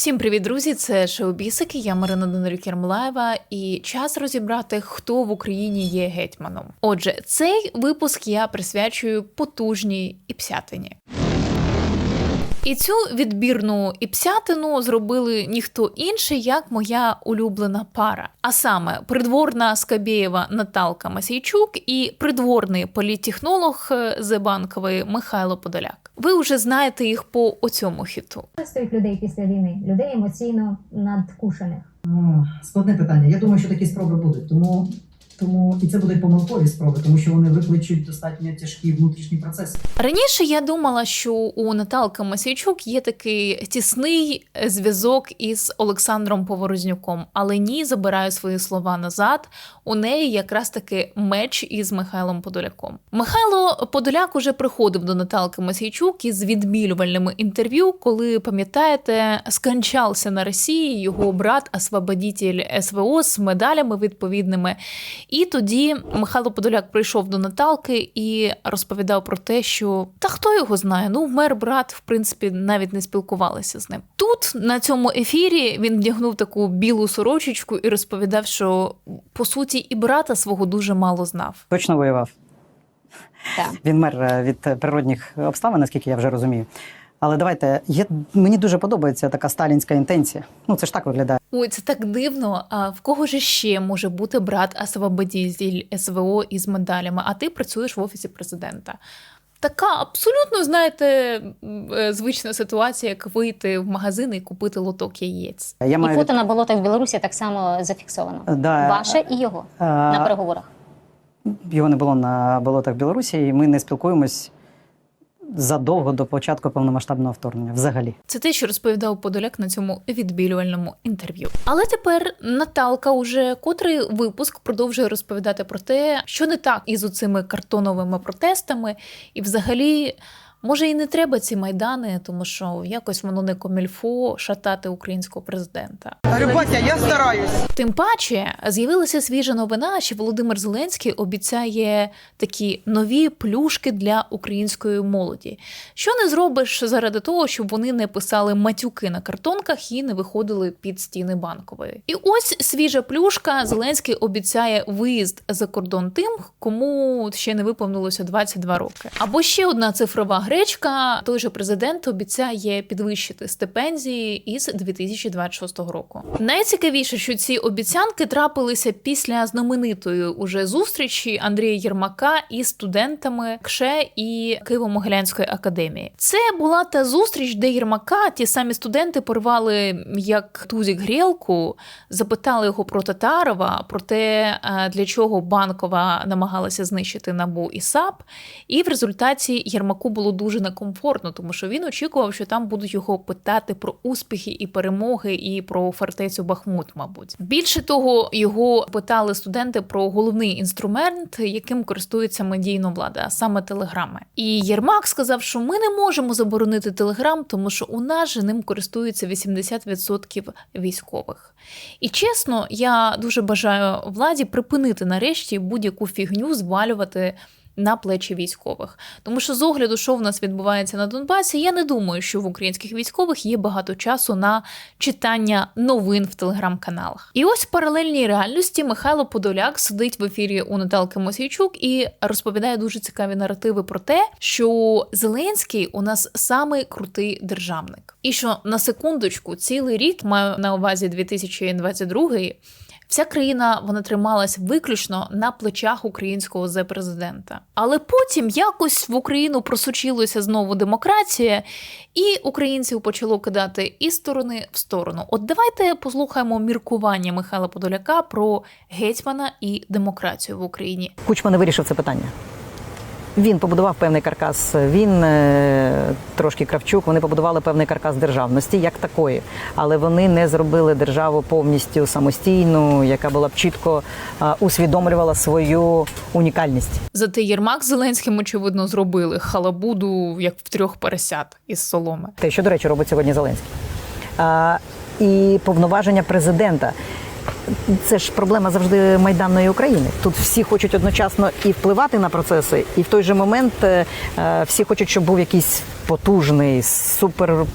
Всім привіт, друзі! Це Шеобісики, Я Марина Донарюк Ярмолаєва, і час розібрати, хто в Україні є гетьманом. Отже, цей випуск я присвячую потужній іпсятині. І цю відбірну іпсятину зробили ніхто інший, як моя улюблена пара. А саме придворна Скабєєва Наталка Масійчук і придворний політтехнолог е, Зебанкової Михайло Подоляк. Ви вже знаєте їх по оцьому хіту. стоїть людей після війни, людей емоційно надкушених. О, складне питання. Я думаю, що такі спроби будуть. Тому, тому і це будуть помилкові спроби, тому що вони викличуть достатньо тяжкі внутрішні процеси. Раніше я думала, що у Наталки Масійчук є такий тісний зв'язок із Олександром Поворознюком, але ні, забираю свої слова назад. У неї якраз таки меч із Михайлом Подоляком. Михайло Подоляк уже приходив до Наталки Масійчук із відмілювальними інтерв'ю, коли пам'ятаєте, скончався на Росії його брат освободитель СВО з медалями відповідними. І тоді Михайло Подоляк прийшов до Наталки і розповідав про те, що та хто його знає, ну мер брат, в принципі, навіть не спілкувалися з ним. Тут на цьому ефірі він вдягнув таку білу сорочечку і розповідав, що по суті і брата свого дуже мало знав. Точно воював. Так. Він мер е, від природних обставин, наскільки я вже розумію. Але давайте, є, мені дуже подобається така сталінська інтенція. Ну, це ж так виглядає. Ой, це так дивно. А в кого ж ще може бути брат освободитель СВО із медалями? А ти працюєш в офісі президента. Така абсолютно, знаєте, е, звична ситуація, як вийти в магазин і купити лоток яєць. Я І фото на болотах в Білорусі так само зафіксовано. Да. Ваше і його на переговорах. його не було на болотах Білорусі, і ми не спілкуємось задовго до початку повномасштабного вторгнення. Взагалі. Це те, що розповідав Подоляк на цьому відбілювальному інтерв'ю. Але тепер Наталка уже котрий випуск продовжує розповідати про те, що не так із оцими картоновими протестами, і взагалі. Може, і не треба ці майдани, тому що якось воно не комільфо шатати українського президента. Говорю, батя, я стараюсь. Тим паче з'явилася свіжа новина, що Володимир Зеленський обіцяє такі нові плюшки для української молоді. Що не зробиш заради того, щоб вони не писали матюки на картонках і не виходили під стіни банкової. І ось свіжа плюшка. Зеленський обіцяє виїзд за кордон тим, кому ще не виповнилося 22 роки. Або ще одна цифрова гречка. Той же президент обіцяє підвищити стипендії із 2026 року. Найцікавіше, що ці обіцянки трапилися після знаменитої уже зустрічі Андрія Єрмака із студентами КШЕ і Києво-Могилянської академії. Це була та зустріч, де Єрмака ті самі студенти порвали як тузік грілку, запитали його про Татарова, про те, е, для чого банкова намагалася знищити набу і САП. І в результаті Єрмаку було дуже некомфортно, тому що він очікував, що там будуть його питати про успіхи і перемоги, і про фортецю Бахмут, мабуть. Більше того, його питали студенти про головний інструмент, яким користується медійна влада, а саме телеграми. І Єрмак сказав, що ми не можемо заборонити телеграм, тому що у нас же ним користується 80% військових. І чесно, я дуже бажаю владі припинити нарешті будь-яку фігню звалювати. На плечі військових, тому що з огляду, що в нас відбувається на Донбасі, я не думаю, що в українських військових є багато часу на читання новин в телеграм-каналах. І ось в паралельній реальності Михайло Подоляк сидить в ефірі у Наталки Мосійчук і розповідає дуже цікаві наративи про те, що Зеленський у нас самий крутий державник, і що на секундочку цілий рік маю на увазі 2022 Вся країна вона трималась виключно на плечах українського зе-президента. Але потім якось в Україну просучилося знову демократія, і українців почало кидати із сторони в сторону. От давайте послухаємо міркування Михайла Подоляка про гетьмана і демократію в Україні. Кучма не вирішив це питання. Він побудував певний каркас. Він е, трошки Кравчук. Вони побудували певний каркас державності як такої, але вони не зробили державу повністю самостійну, яка була б чітко е, усвідомлювала свою унікальність. Зате Єрмак з Зеленським, очевидно, зробили халабуду як в трьох поросят із соломи. Те, що, до речі, робить сьогодні Зеленський. А, і повноваження президента. Це ж проблема завжди майданної України. Тут всі хочуть одночасно і впливати на процеси, і в той же момент е, е, всі хочуть, щоб був якийсь потужний, супер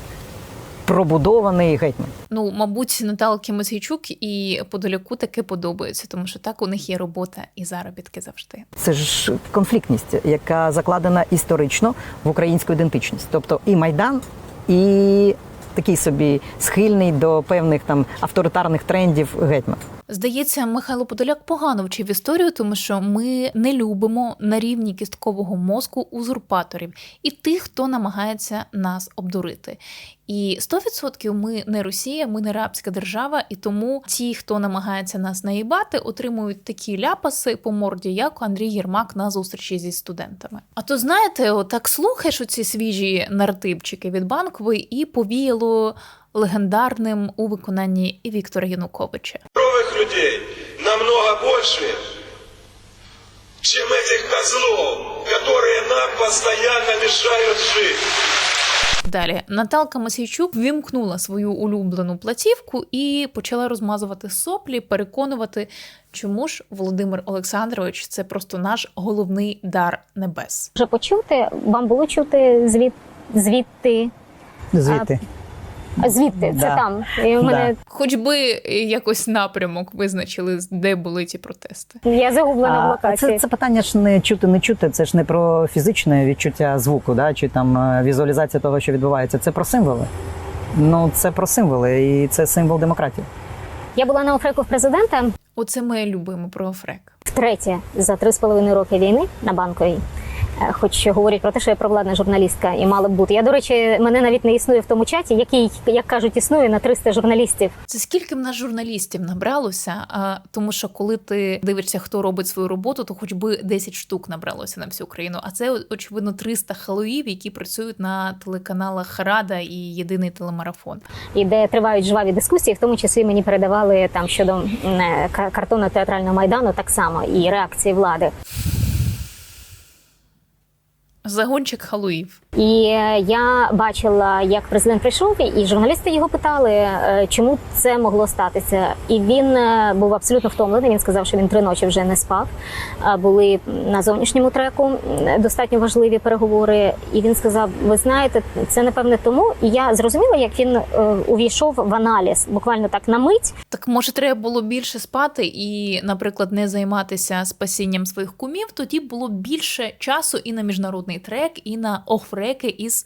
пробудований гетьман. Ну, мабуть, Наталки Мосійчук і Подоляку таки подобається, тому що так у них є робота і заробітки завжди. Це ж конфліктність, яка закладена історично в українську ідентичність. Тобто і майдан, і такий собі схильний до певних там авторитарних трендів гетьман. Здається, Михайло Подоляк погано вчив історію, тому що ми не любимо на рівні кісткового мозку узурпаторів і тих, хто намагається нас обдурити. І 100% ми не Росія, ми не рабська держава, і тому ті, хто намагається нас наїбати, отримують такі ляпаси по морді, як Андрій Єрмак на зустрічі зі студентами. А то знаєте, отак слухаєш оці свіжі наративчики від банкової і повіяло легендарним у виконанні Віктора Януковича. здоровых людей намного больше, чем этих козлов, которые нам постоянно мешают жить. Далі Наталка Масійчук вімкнула свою улюблену платівку і почала розмазувати соплі, переконувати, чому ж Володимир Олександрович це просто наш головний дар небес. Вже почути, вам було чути звід, звідти, Звідти. А, звідти, це Да. там. І в мене Хоч би якось напрямок визначили, де були ці протести. я загублена в локації. це, це питання ж не чути, не чути. Це ж не про фізичне відчуття звуку, да, чи там е, візуалізація того, що відбувається. Це про символи. Ну, це про символи, і це символ демократії. Я була на офреку в президента Оце ми любимо про Фрек. втретє за три з половиною роки війни на банковій. Е, Хоч говорять про те, що я провладна журналістка і мала б бути. Я, до речі, мене навіть не існує в тому чаті, який, як кажуть, існує на 300 журналістів. Це скільки в нас журналістів набралося? А тому, що коли ти дивишся, хто робить свою роботу, то хоч би 10 штук набралося на всю Україну. А це очевидно 300 халуїв, які працюють на телеканалах Рада і єдиний телемарафон. і де тривають жваві дискусії, в тому числі мені передавали там щодо е, картону театрального майдану, так само і реакції влади. Загончик халуїв. І е, я бачила, як президент прийшов, і журналісти його питали, е, чому це могло статися. І він е, був абсолютно втомлений. Він сказав, що він три ночі вже не спав. Були на зовнішньому треку достатньо важливі переговори. І він сказав: Ви знаєте, це напевне тому. І я зрозуміла, як він увійшов в аналіз, буквально так на мить. Так може, треба було більше спати і, наприклад, не займатися спасінням своїх кумів. Тоді було більше часу і на міжнародний трек, і на офреки із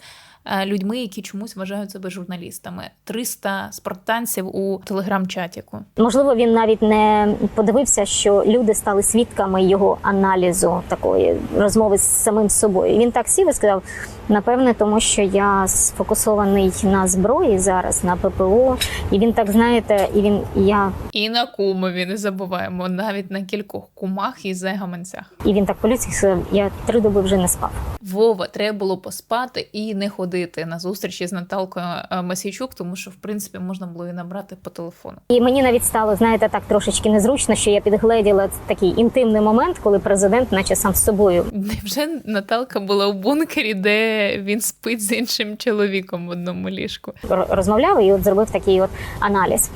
людьми, які чомусь вважають себе журналістами. 300 спартанців у телеграм-чатіку. Можливо, він навіть не подивився, що люди стали свідками його аналізу такої розмови з самим собою. Він так сів і сказав: напевне, тому що я сфокусований на зброї зараз, на ППО. І він так знаєте, і він я І на кумові не забуваємо навіть на кількох кумах і загаманцях. і він так по-людськи сказав: я три доби вже не спав. Вова, треба було поспати і не ходити на зустрічі з Наталкою е, Масійчук, тому що в принципі можна було і набрати по телефону. І мені навіть стало, знаєте, так трошечки незручно, що я підгледіла такий інтимний момент, коли президент, наче сам з собою, Невже Наталка була в бункері, де він спить з іншим чоловіком в одному ліжку? розмовляв і от зробив такий от аналіз.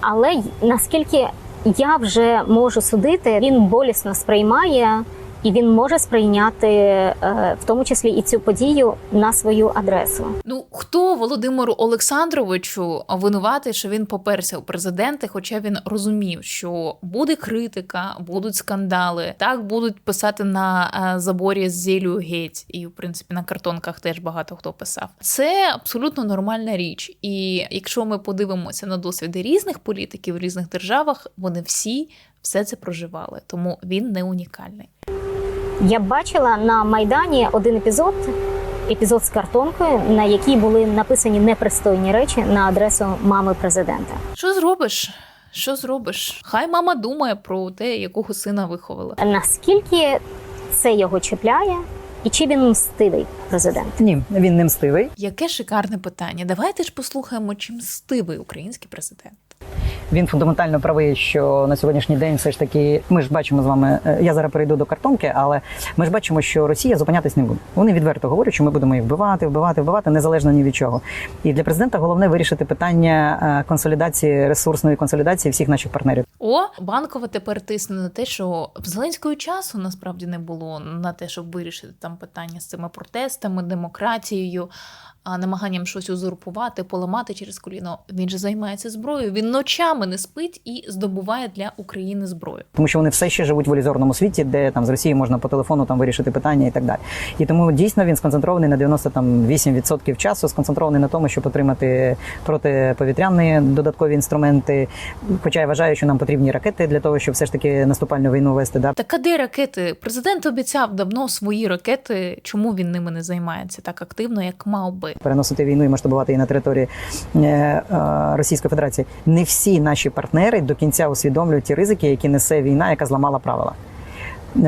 Але наскільки я вже можу судити, він болісно сприймає. І він може сприйняти е, в тому числі і цю подію на свою адресу. Ну хто Володимиру Олександровичу винуватий, що він поперся у президенти, хоча він розумів, що буде критика, будуть скандали, так будуть писати на е, заборі з зілю геть, і в принципі на картонках теж багато хто писав. Це абсолютно нормальна річ. І якщо ми подивимося на досвіди різних політиків в різних державах, вони всі все це проживали, тому він не унікальний. Я бачила на майдані один епізод, епізод з картонкою, на якій були написані непристойні речі на адресу мами президента. Що зробиш? Що зробиш? Хай мама думає про те, якого сина виховала. Наскільки це його чіпляє, і чи він мстивий президент? Ні, він не мстивий. Яке шикарне питання. Давайте ж послухаємо, чим мстивий український президент. Він фундаментально правий, що на сьогоднішній день все ж таки ми ж бачимо з вами. е, Я зараз перейду до картонки, але ми ж бачимо, що Росія зупинятись не буде. Вони відверто говорять, що ми будемо їх вбивати, вбивати, вбивати незалежно ні від чого. І для президента головне вирішити питання е, консолідації ресурсної консолідації всіх наших партнерів. О, банкова тепер тисне на те, що в Зеленського часу насправді не було на те, щоб вирішити там питання з цими протестами, демократією. А, намаганням щось узурпувати, поламати через коліно. Він же займається зброєю. Він ночами не спить і здобуває для України зброю. тому що вони все ще живуть в ілюзорному світі, де там з Росії можна по телефону там вирішити питання і так далі. І тому дійсно він сконцентрований на 98% часу, сконцентрований на тому, щоб отримати протиповітряні додаткові інструменти. Хоча я вважаю, що нам потрібні ракети для того, щоб все ж таки наступальну війну вести. Да. Так а де ракети? Президент обіцяв давно свої ракети. Чому він ними не займається так активно, як мав би? Переносити війну і масштабувати її на території е, е, Російської Федерації. Не всі наші партнери до кінця усвідомлюють ті ризики, які несе війна, яка зламала правила.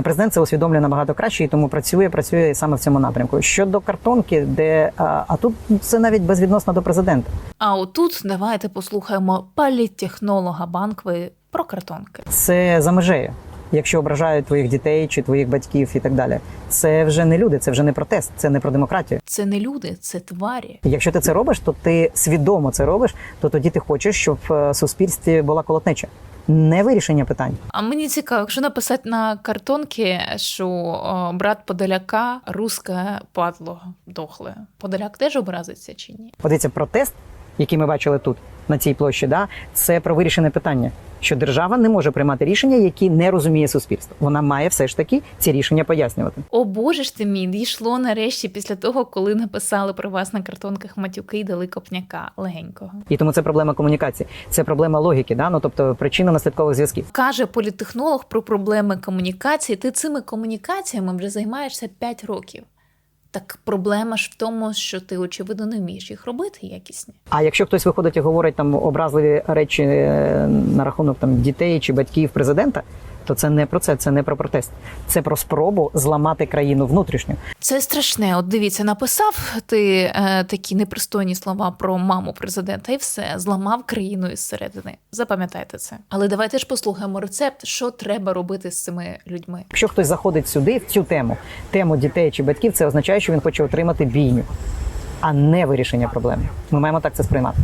Президент це усвідомлює набагато краще і тому працює, працює саме в цьому напрямку. Щодо картонки, де а, а тут це навіть безвідносно до президента. А отут давайте послухаємо політтехнолога Банкви про картонки. Це за межею. Якщо ображають твоїх дітей чи твоїх батьків і так далі, це вже не люди, це вже не протест, це не про демократію. Це не люди, це тварі. Якщо ти це робиш, то ти свідомо це робиш, то тоді ти хочеш, щоб в суспільстві була колотнеча, не вирішення питань. А мені цікаво, якщо написати на картонки, що о, брат Подоляка русське падло дохле. Подоляк теж образиться чи ні? Подивіться, протест, який ми бачили тут на цій площі, да, це про вирішене питання, що держава не може приймати рішення, які не розуміє суспільство. Вона має все ж таки ці рішення пояснювати. О боже ж ти мій, дійшло нарешті після того, коли написали про вас на картонках матюки і дали копняка легенького. І тому це проблема комунікації, це проблема логіки, да? ну, тобто причинно-наслідкових зв'язків. Каже політтехнолог про проблеми комунікації. Ти цими комунікаціями вже займаєшся 5 років. Так проблема ж в тому, що ти очевидно не вмієш їх робити якісні. А якщо хтось виходить і говорить там образливі речі е, на рахунок там дітей чи батьків президента, то це не про це, це не про протест, це про спробу зламати країну внутрішньо. Це страшне. От дивіться, написав ти е, такі непристойні слова про маму президента, і все зламав країну із середини. Запам'ятайте це. Але давайте ж послухаємо рецепт, що треба робити з цими людьми. Якщо хтось заходить сюди в цю тему, тему дітей чи батьків, це означає, що він хоче отримати бійню, а не вирішення проблеми. Ми маємо так це сприймати.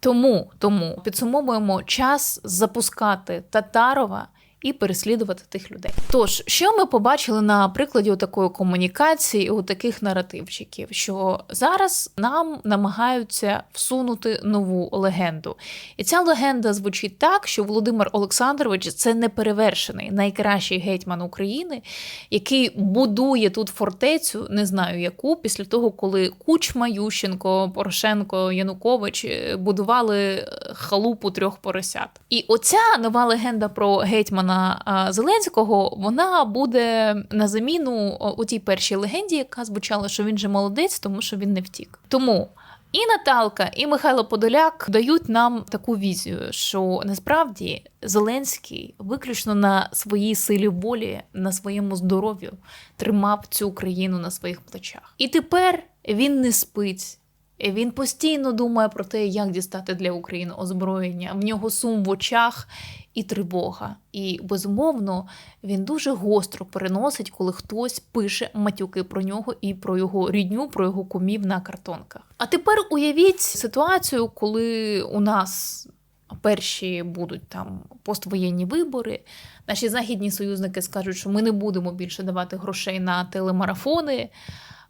Тому тому підсумовуємо час запускати Татарова. І переслідувати тих людей. Тож, що ми побачили на прикладі такої комунікації, у таких наративчиків, що зараз нам намагаються всунути нову легенду. І ця легенда звучить так, що Володимир Олександрович це неперевершений найкращий гетьман України, який будує тут фортецю, не знаю яку, після того, коли Кучма, Ющенко, Порошенко, Янукович е, будували е, халупу трьох поросят. І оця нова легенда про гетьмана а, Зеленського вона буде на заміну у тій першій легенді, яка звучала, що він же молодець, тому що він не втік. Тому. І Наталка, і Михайло Подоляк дають нам таку візію, що насправді Зеленський виключно на своїй силі волі, на своєму здоров'ю тримав цю країну на своїх плечах. І тепер він не спить. Він постійно думає про те, як дістати для України озброєння. В нього сум в очах і тривога. І безумовно він дуже гостро переносить, коли хтось пише матюки про нього і про його рідню, про його кумів на картонках. А тепер уявіть ситуацію, коли у нас. Перші будуть там поствоєнні вибори. Наші західні союзники скажуть, що ми не будемо більше давати грошей на телемарафони.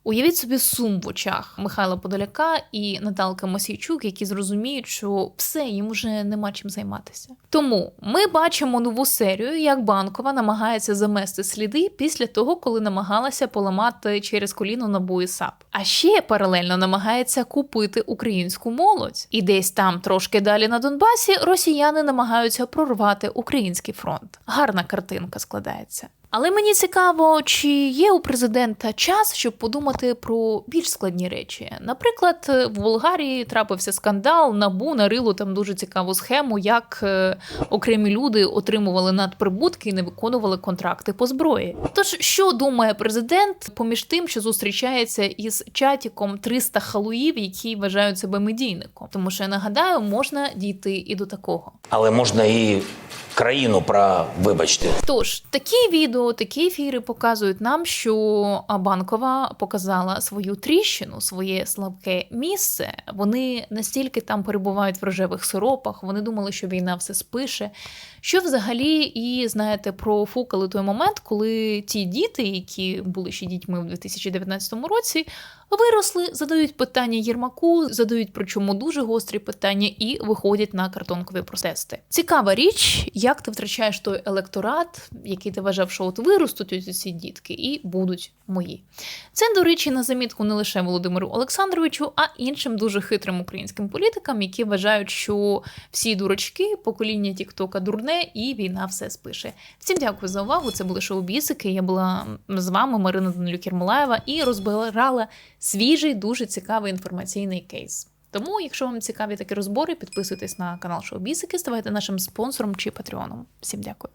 Уявіть собі сум в очах Михайла Подоляка і Наталки Мосійчук, які зрозуміють, що все їм уже нема чим займатися. Тому ми бачимо нову серію, як банкова намагається замести сліди після того, коли намагалася поламати через коліно набу і САП. А ще паралельно намагається купити українську молодь. І десь там, трошки далі на Донбасі, росіяни намагаються прорвати український фронт. Гарна картинка складається. Але мені цікаво, чи є у президента час, щоб подумати про більш складні речі. Наприклад, в Болгарії трапився скандал, набу нарило там дуже цікаву схему, як е, окремі люди отримували надприбутки і не виконували контракти по зброї. Тож, що думає президент поміж тим, що зустрічається із чатіком 300 халуїв, які вважають себе медійником? Тому що я нагадаю, можна дійти і до такого. Але можна і країну про, вибачте. Тож такі відео, такі ефіри показують нам, що банкова показала свою тріщину, своє слабке місце. Вони настільки там перебувають в рожевих сиропах, вони думали, що війна все спише. Що взагалі, і знаєте, профукали той момент, коли ті діти, які були ще дітьми в 2019 році, виросли, задають питання Єрмаку, задають причому дуже гострі питання і виходять на картонкові протести. Цікава річ, як ти втрачаєш той електорат, який ти вважав, що от виростуть ось ці дітки, і будуть мої. Це, до речі, на замітку не лише Володимиру Олександровичу, а іншим дуже хитрим українським політикам, які вважають, що всі дурачки, покоління Тіктока дурне, і війна все спише. Всім дякую за увагу. Це були шоу Бісики. Я була з вами, Марина Данилюк Єрмолаєва, і розбирала свіжий, дуже цікавий інформаційний кейс. Тому, якщо вам цікаві такі розбори, підписуйтесь на канал Шоу Бісики, ставайте нашим спонсором чи патреоном. Всім дякую.